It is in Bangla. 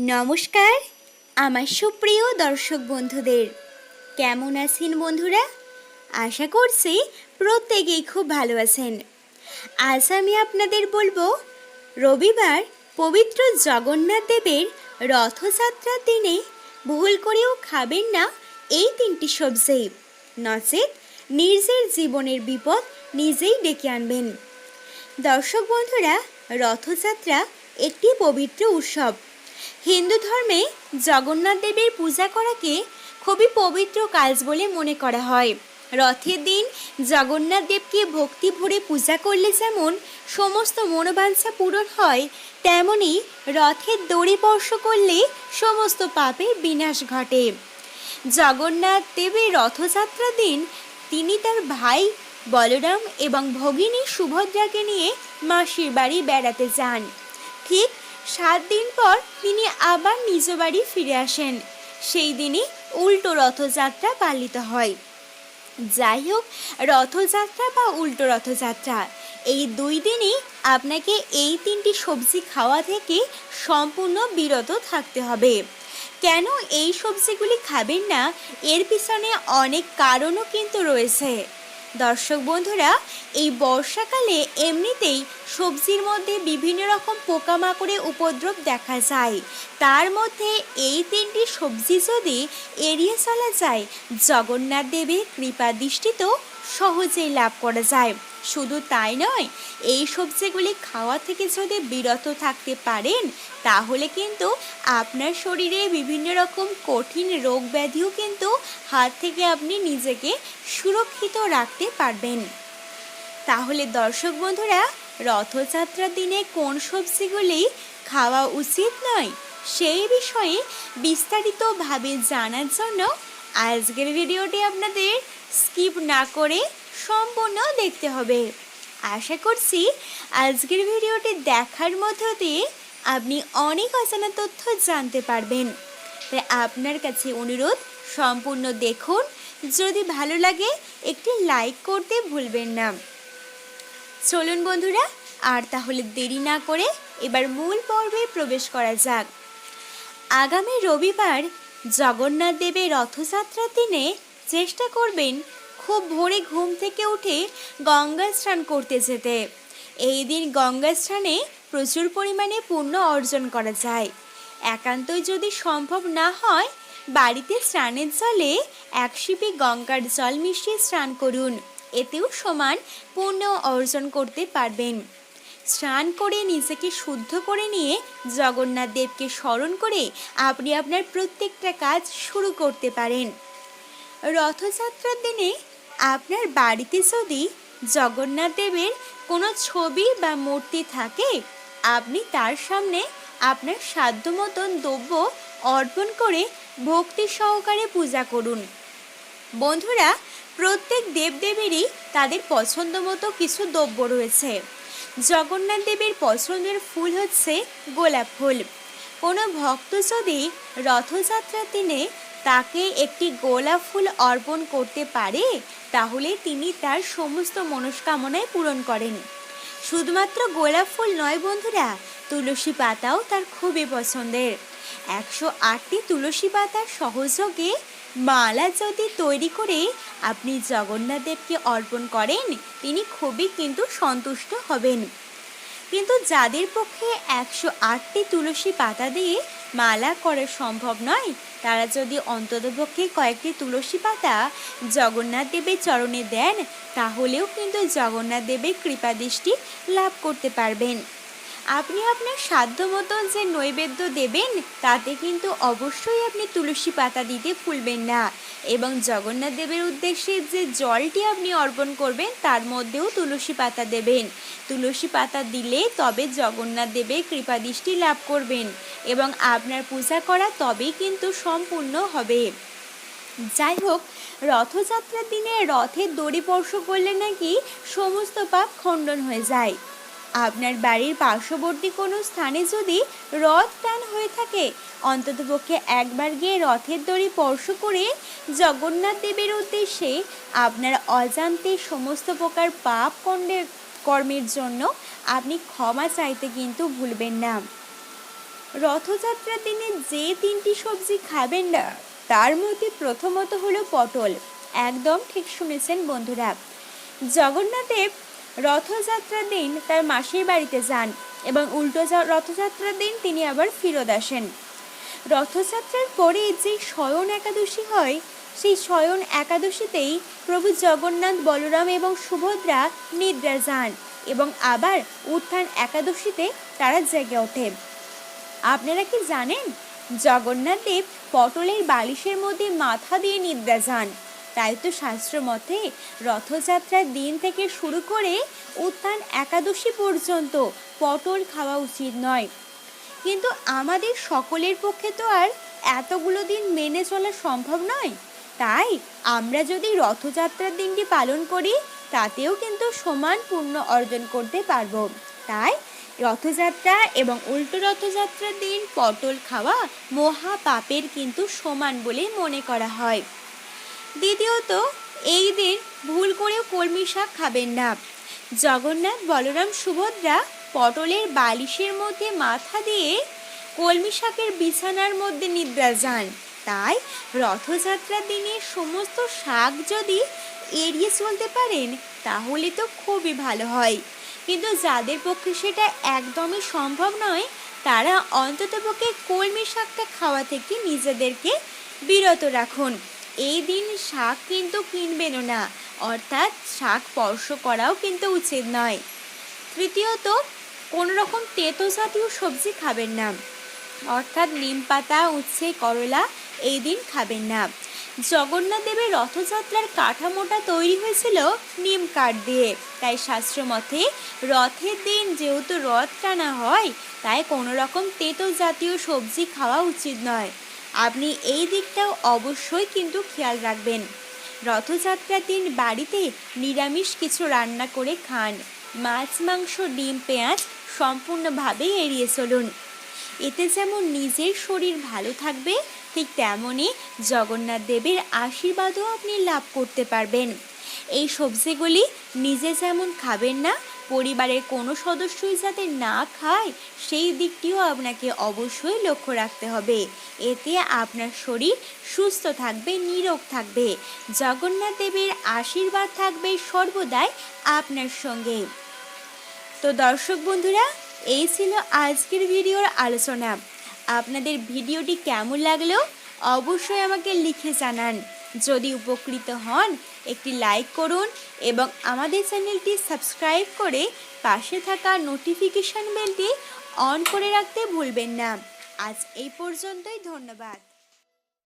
নমস্কার, আমার সুপ্রিয় দর্শক বন্ধুদের। কেমন আছেন বন্ধুরা? আশা করছি প্রত্যেকেই খুব ভালো আছেন। আজ আমি আপনাদের বলব, রবিবার পবিত্র জগন্নাথ দেবের রথযাত্রার দিনে ভুল করেও খাবেন না এই তিনটি সবজি। নচেত নিজের জীবনের বিপদ নিজেই ডেকে আনবেন। দর্শক বন্ধুরা, রথযাত্রা একটি পবিত্র উৎসব। হিন্দু ধর্মে জগন্নাথ দেবের পূজা করাকে খুবই পবিত্র কাজ বলে মনে করা হয়। রথের দিন জগন্নাথ দেবকে ভক্তি ভরে পূজা করলে যেমন সমস্ত মনোবাঞ্ছা পূরণ হয়, তেমনি রথের দড়ি স্পর্শ করলে সমস্ত পাপের বিনাশ ঘটে। জগন্নাথ দেবের রথযাত্রার দিন তিনি তার ভাই বলরাম এবং ভগিনী সুভদ্রাকে নিয়ে মাসির বাড়ি বেড়াতে যান। ঠিক সাত দিন পর তিনি আবার নিজ বাড়ি ফিরে আসেন। সেই দিনই উল্টো রথযাত্রা পালিত হয়। যাই হোক, রথযাত্রা বা উল্টো রথযাত্রা, এই দুই দিনই আপনাকে এই তিনটি সবজি খাওয়া থেকে সম্পূর্ণ বিরত থাকতে হবে। কেন এই সবজিগুলি খাবেন না? এর পিছনে অনেক কারণও কিন্তু রয়েছে। দর্শক বন্ধুরা, এই বর্ষাকালে এমনিতেই সবজির মধ্যে বিভিন্ন রকম পোকামাকড়ের উপদ্রব দেখা যায়। তার মধ্যে এই তিনটি সবজি যদি এড়িয়ে চলা যায়, জগন্নাথ দেবের কৃপা দৃষ্টি তো সহজেই লাভ করা যায়। শুধু তাই নয়, এই সবজিগুলি খাওয়া থেকে যদি বিরত থাকতে পারেন, তাহলে কিন্তু আপনার শরীরে বিভিন্ন রকম কঠিন রোগ ব্যাধিও কিন্তু হাত থেকে আপনি নিজেকে সুরক্ষিত রাখতে পারবেন। তাহলে দর্শক বন্ধুরা, রথযাত্রার দিনে কোন সবজিগুলি খাওয়া উচিত নয়, সেই বিষয়ে বিস্তারিতভাবে জানার জন্য আজকের ভিডিওটি আপনাদের স্কিপ না করে সম্পূর্ণ দেখতে হবে। আশা করছি আজকের ভিডিওটি দেখার মধ্য দিয়ে আপনি অনেক অজানা তথ্য জানতে পারবেন। তাই আপনার কাছে অনুরোধ, সম্পূর্ণ দেখুন। যদি ভালো লাগে, একটি লাইক করতে ভুলবেন না। চলুন বন্ধুরা, আর তাহলে দেরি না করে এবার মূল পর্বে প্রবেশ করা যাক। আগামী রবিবার জগন্নাথ দেবের রথযাত্রার দিনে চেষ্টা করবেন খুব ভোরে ঘুম থেকে উঠে গঙ্গা স্নান করতে যেতে। এই দিন গঙ্গা স্নানে প্রচুর পরিমাণে পুণ্য অর্জন করা যায়। একান্তই যদি সম্ভব না হয়, বাড়িতে স্নানের জলে এক শিপি গঙ্গার জল মিশিয়ে স্নান করুন। এতেও সমান পুণ্য অর্জন করতে পারবেন। স্নান করে নিজেকে শুদ্ধ করে নিয়ে জগন্নাথ দেবকে স্মরণ করে আপনি আপনার প্রত্যেকটা কাজ শুরু করতে পারেন। রথযাত্রার দিনে আপনার বাড়িতে যদি জগন্নাথ দেবের কোনো ছবি বা মূর্তি থাকে, আপনি তার সামনে আপনার সাধ্য মতন দ্রব্য অর্পণ করে ভক্তি সহকারে পূজা করুন। বন্ধুরা, প্রত্যেক দেবদেবীরই তাদের পছন্দ মতো কিছু দ্রব্য রয়েছে। জগন্নাথ দেবের পছন্দের ফুল হচ্ছে গোলাপ ফুল। কোনো ভক্ত যদি রথযাত্রার দিনে তাকে একটি গোলাপ ফুল অর্পণ করতে পারে, তাহলে তিনি তার সমস্ত মনস্কামনায় পূরণ করেন। শুধুমাত্র গোলাপ ফুল নয় বন্ধুরা, তুলসী পাতাও তার খুবই পছন্দের। একশো আটটি তুলসী পাতার সহযোগে মালা যদি তৈরি করে আপনি জগন্নাথ দেবকে অর্পণ করেন, তিনি খুবই কিন্তু সন্তুষ্ট হবেন। কিন্তু যাদের পক্ষে একশো আটটি তুলসী পাতা দিয়ে মালা করা সম্ভব নয়। তারা যদি অন্ততপক্ষে কয়েকটি তুলসী পাতা জগন্নাথ দেবের চরণে দেন, তাহলেও কিন্তু জগন্নাথ দেবের কৃপাদৃষ্টি লাভ করতে পারবেন। আপনি আপনার সাধ্য মতো যে নৈবেদ্য দেবেন, তাতে কিন্তু অবশ্যই আপনি তুলসী পাতা দিতে ভুলবেন না। এবং জগন্নাথ দেবের উদ্দেশ্যে যে জলটি আপনি অর্পণ করবেন, তার মধ্যেও তুলসী পাতা দেবেন। তুলসী পাতা দিলে তবে জগন্নাথ দেবের কৃপাদৃষ্টি লাভ করবেন এবং আপনার পূজা করা তবেই কিন্তু সম্পূর্ণ হবে। যাই হোক, রথযাত্রার দিনে রথের দড়ি স্পর্শ করলে নাকি সমস্ত পাপ খণ্ডন হয়ে যায়। আপনার বাড়ির পার্শ্ববর্তী কোনো স্থানে যদি রথ টান হয়ে থাকে, অন্ততপক্ষে একবার গিয়ে রথের দড়ি স্পর্শ করে জগন্নাথ দেবের উদ্দেশ্যে আপনার অজান্তে সমস্ত প্রকার পাপ কণ্ডের কর্মের জন্য আপনি ক্ষমা চাইতে কিন্তু ভুলবেন না। রথযাত্রার দিনে যে তিনটি সবজি খাবেন না, তার মধ্যে প্রথমত হলো পটল। একদম ঠিক শুনেছেন বন্ধুরা। জগন্নাথদেব রথযাত্রার দিন তার মাসির বাড়িতে যান এবং উল্টো রথযাত্রার দিন তিনি আবার ফিরত আসেন। রথযাত্রার পরে যে শয়ন একাদশী হয়, সেই শয়ন একাদশীতেই প্রভু জগন্নাথ, বলরাম এবং সুভদ্রা নিদ্রা যান এবং আবার উত্থান একাদশীতে তারা জেগে ওঠে। আপনারা কি জানেন? জগন্নাথ দেব পটলের বালিশের মধ্যে মাথা দিয়ে নিদ্রা যান। তাই তো শাস্ত্র মতে রথযাত্রার দিন থেকে শুরু করে উত্থান একাদশী পর্যন্ত পটল খাওয়া উচিত নয়। কিন্তু আমাদের সকলের পক্ষে তো আর এতগুলো দিন মেনে চলা সম্ভব নয়। তাই আমরা যদি রথযাত্রার দিনটি পালন করি, তাতেও কিন্তু সমান পুণ্য অর্জন করতে পারব। তাই রথযাত্রা এবং উল্টো রথযাত্রার দিন পটল খাওয়া মহা পাপের কিন্তু সমান বলে মনে করা হয়। দ্বিতীয়ত, এই দিন ভুল করেও কলমি শাক খাবেন না। জগন্নাথ বলরাম সুভদ্রা পটলের বালিশের মধ্যে মাথা দিয়ে কলমি শাকের বিছানার মধ্যে নিদ্রা যান। তাই রথযাত্রার দিনে সমস্ত শাক যদি এড়িয়ে চলতে পারেন, তাহলে তো খুবই ভালো হয়। কিন্তু যাদের পক্ষে সেটা একদমই সম্ভব নয়, তারা অন্ততপক্ষে কলমি শাকটা খাওয়া থেকে নিজেদেরকে বিরত রাখুন। এই দিন শাক কিন্তু কিনবেনও না। অর্থাৎ শাক স্পর্শ করাও কিন্তু উচিত নয়। তৃতীয়ত কোনো রকম তেতো জাতীয় সবজি খাবেন না। অর্থাৎ নিম পাতা, উচ্ছে, করলা এই দিন খাবেন না। জগন্নাথ দেবের রথযাত্রার কাঠামোটা তৈরি হয়েছিল নিম কাঠ দিয়ে। তাই শাস্ত্র মতে, রথের দিন যেহেতু রথ টানা হয়, তাই কোনো রকম তেতো জাতীয় সবজি খাওয়া উচিত নয়। আপনি এই দিকটাও অবশ্যই কিন্তু খেয়াল রাখবেন। রথযাত্রার দিন বাড়িতে নিরামিষ কিছু রান্না করে খান। মাছ, মাংস, ডিম, পেঁয়াজ সম্পূর্ণভাবে এড়িয়ে চলুন। এতে যেমন নিজের শরীর ভালো থাকবে, ঠিক তেমনই জগন্নাথ দেবের আশীর্বাদও আপনি লাভ করতে পারবেন। এই সবজিগুলি নিজে যেমন খাবেন না পরিবারের কোনো সদস্যই যাতে না খায়, সেই দিকটিও আপনাকে অবশ্যই লক্ষ্য রাখতে হবে। এতে আপনার শরীর সুস্থ থাকবে, নিরোগ থাকবে। জগন্নাথ দেবের আশীর্বাদ থাকবে সর্বদাই আপনার সঙ্গে। তো দর্শক বন্ধুরা, এই ছিল আজকের ভিডিওর আলোচনা। আপনাদের ভিডিওটি কেমন লাগল? অবশ্যই আমাকে লিখে জানান। যদি উপকৃত হন, একটি লাইক করুন এবং আমাদের চ্যানেলটি সাবস্ক্রাইব করে পাশে থাকা নোটিফিকেশান বেলটি অন করে রাখতে ভুলবেন না। আজ এই পর্যন্তই, ধন্যবাদ।